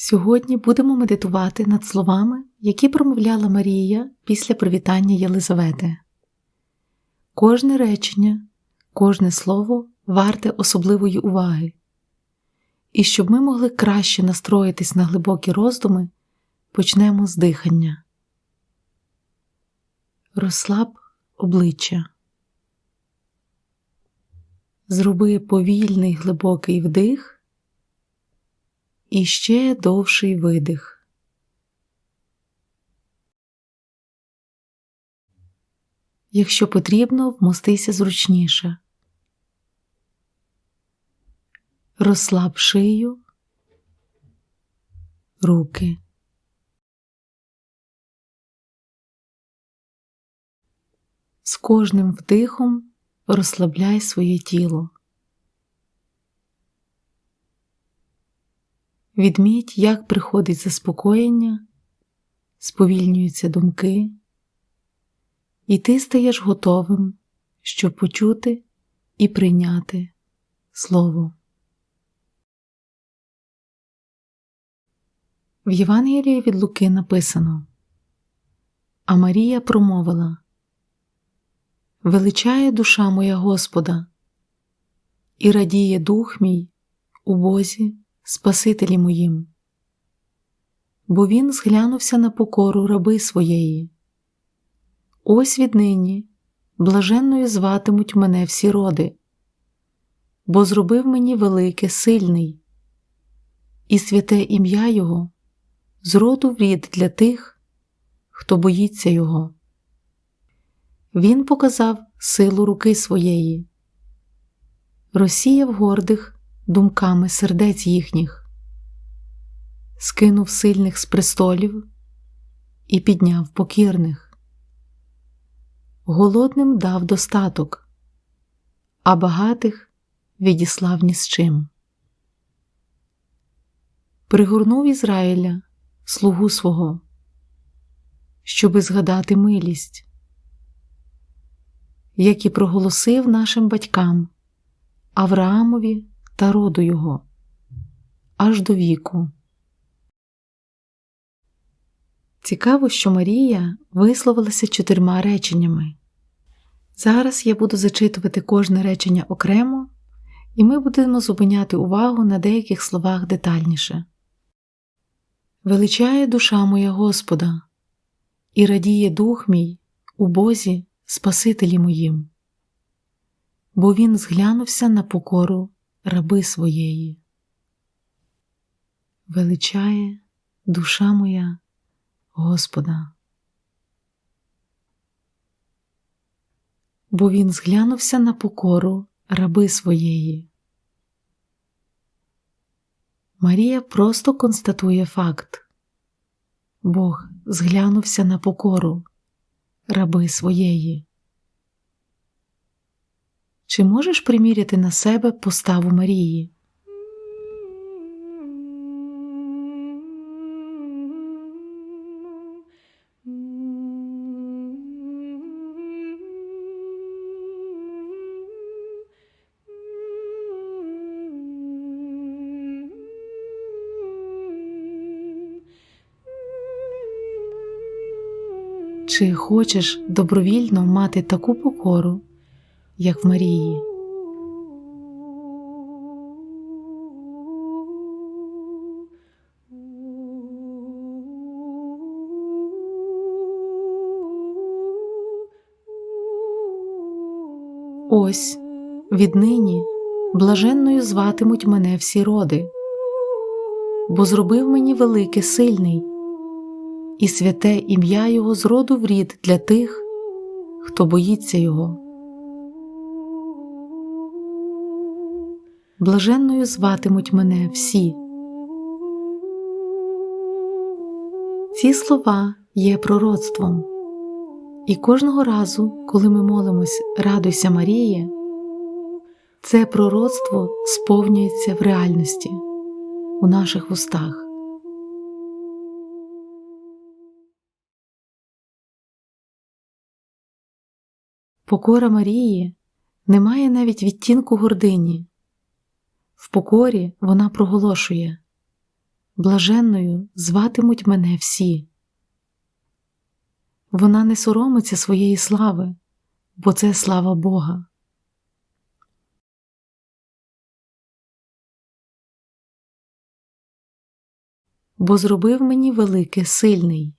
Сьогодні будемо медитувати над словами, які промовляла Марія після привітання Єлизавети. Кожне речення, кожне слово варте особливої уваги. І щоб ми могли краще настроїтись на глибокі роздуми, почнемо з дихання. Розслаб обличчя. Зроби повільний глибокий вдих і ще довший видих. Якщо потрібно, вмостися зручніше. Розслаб шию, руки. З кожним вдихом розслабляй своє тіло. Відміть, як приходить заспокоєння, сповільнюються думки, і ти стаєш готовим, щоб почути і прийняти Слово. В Євангелії від Луки написано А Марія промовила Величає душа моя Господа, і радіє дух мій у Бозі. Спасителі моїм, бо він зглянувся на покору раби своєї. Ось віднині блаженною зватимуть мене всі роди, бо зробив мені велике, сильний, і святе ім'я Його з роду в для тих, хто боїться Його. Він показав силу руки своєї, розсіяв гордих думками сердець їхніх, скинув сильних з престолів і підняв покірних, голодним дав достаток, а багатих відіслав ні з чим. Пригорнув Ізраїля, слугу свого, щоби згадати милість, як і проголосив нашим батькам Авраамові та роду його аж до віку. Цікаво, що Марія висловилася чотирма реченнями. Зараз я буду зачитувати кожне речення окремо, і ми будемо зупиняти увагу на деяких словах детальніше. Величає душа моя Господа, і радіє дух мій у Бозі, Спасителі моїм, бо Він зглянувся на покору раби своєї. Величає душа моя Господа, бо він зглянувся на покору раби своєї. Марія просто констатує факт Бог зглянувся на покору раби своєї. Чи можеш приміряти на себе поставу Марії? Чи хочеш добровільно мати таку покору, як в Марії? Ось віднині блаженною зватимуть мене всі роди, бо зробив мені велике сильний і святе ім'я Його з роду в рід для тих, хто боїться Його. Блаженною зватимуть мене всі. Ці слова є пророцтвом, і кожного разу, коли ми молимось Радуйся Маріє, це пророцтво сповнюється в реальності у наших устах. Покора Марії не має навіть відтінку гордині. В покорі вона проголошує блаженною зватимуть мене всі. Вона не соромиться своєї слави, бо це слава Бога. Бо зробив мені велике сильний.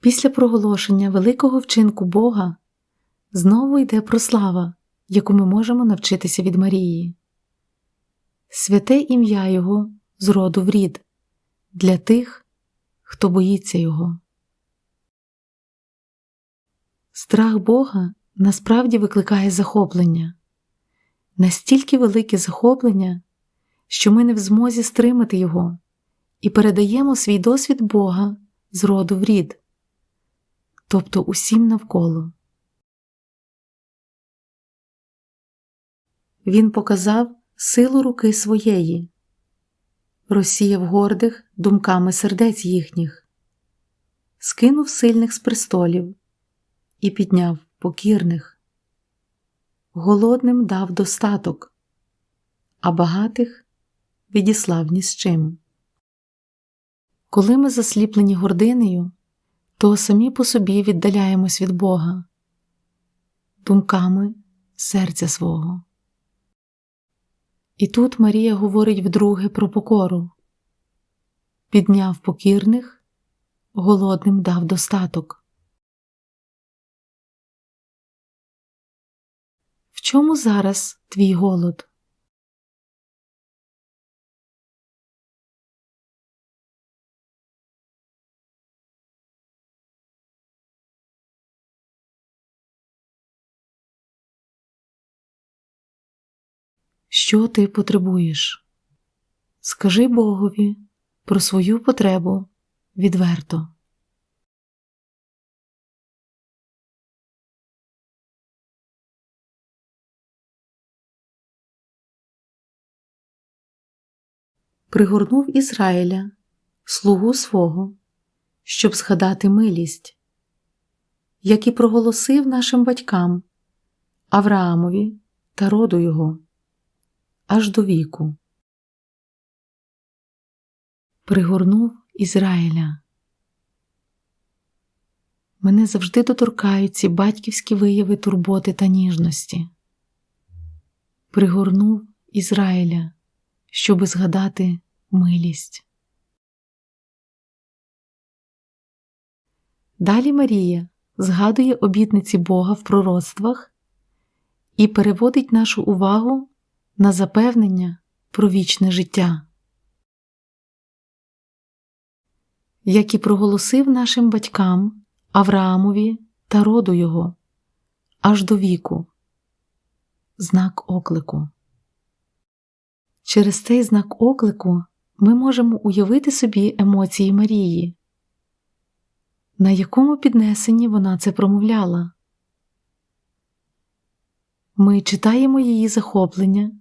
Після проголошення великого вчинку Бога знову йде прослава, яку ми можемо навчитися від Марії. Святе ім'я Його з роду в рід для тих, хто боїться Його. Страх Бога насправді викликає захоплення, настільки велике захоплення, що ми не в змозі стримати Його і передаємо свій досвід Бога з роду в рід, тобто усім навколо. Він показав силу руки своєї, розсіяв гордих думками сердець їхніх, скинув сильних з престолів і підняв покірних, голодним дав достаток, а багатих відіслав ні з чим. Коли ми засліплені гординею, то самі по собі віддаляємось від Бога, думками серця свого. І тут Марія говорить вдруге про покору підняв покірних, голодним дав достаток. В чому зараз твій голод? Що ти потребуєш? Скажи Богові про свою потребу відверто. Пригорнув Ізраїля, слугу свого, щоб згадати милість, як і проголосив нашим батькам Авраамові та роду його аж до віку. Пригорнув Ізраїля. Мене завжди доторкають ці батьківські вияви турботи та ніжності. Пригорнув Ізраїля, щоби згадати милість. Далі Марія згадує обітниці Бога в пророцтвах і переводить нашу увагу на запевнення про вічне життя, як і проголосив нашим батькам Авраамові та роду його аж до віку, знак оклику. Через цей знак оклику ми можемо уявити собі емоції Марії, на якому піднесенні вона це промовляла. Ми читаємо її захоплення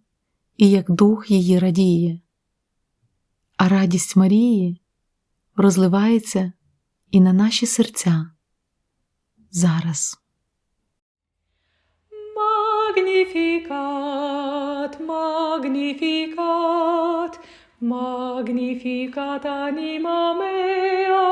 і як дух її радіє, а радість Марії розливається і на наші серця зараз. Magnificat, magnificat, magnificat anima mea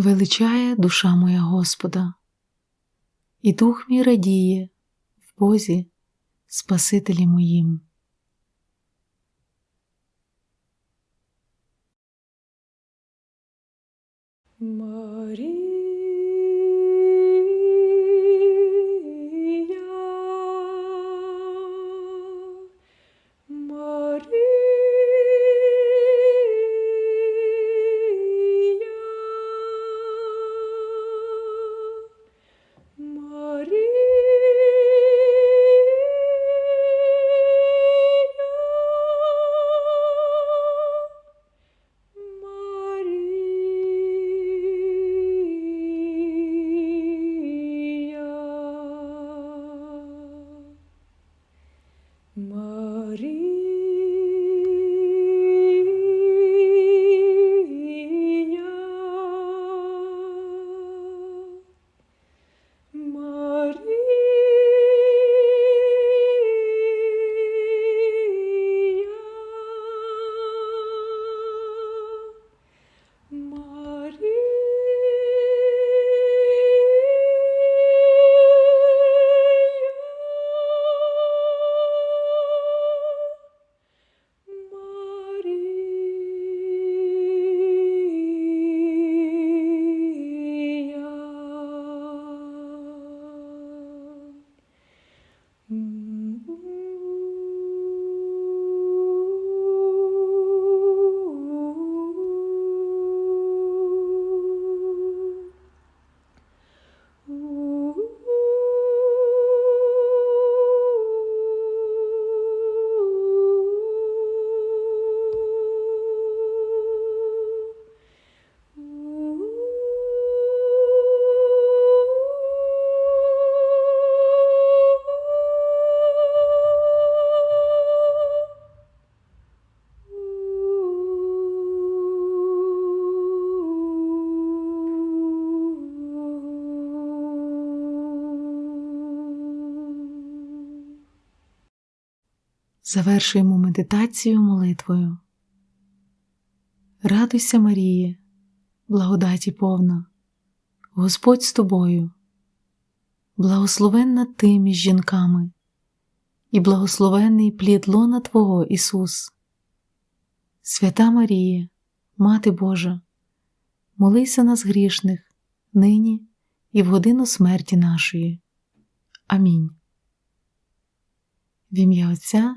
Величає душа моя Господа, і дух мій радіє в Бозі, Спасителі моїм. Марія, Завершуємо медитацію молитвою. Радуйся, Маріє, благодаті повна, Господь з тобою, благословенна ти між жінками, і благословенний плід лона Твого Ісус. Свята Марія, Мати Божа, молися нас грішних, нині і в годину смерті нашої. Амінь. В ім'я Отця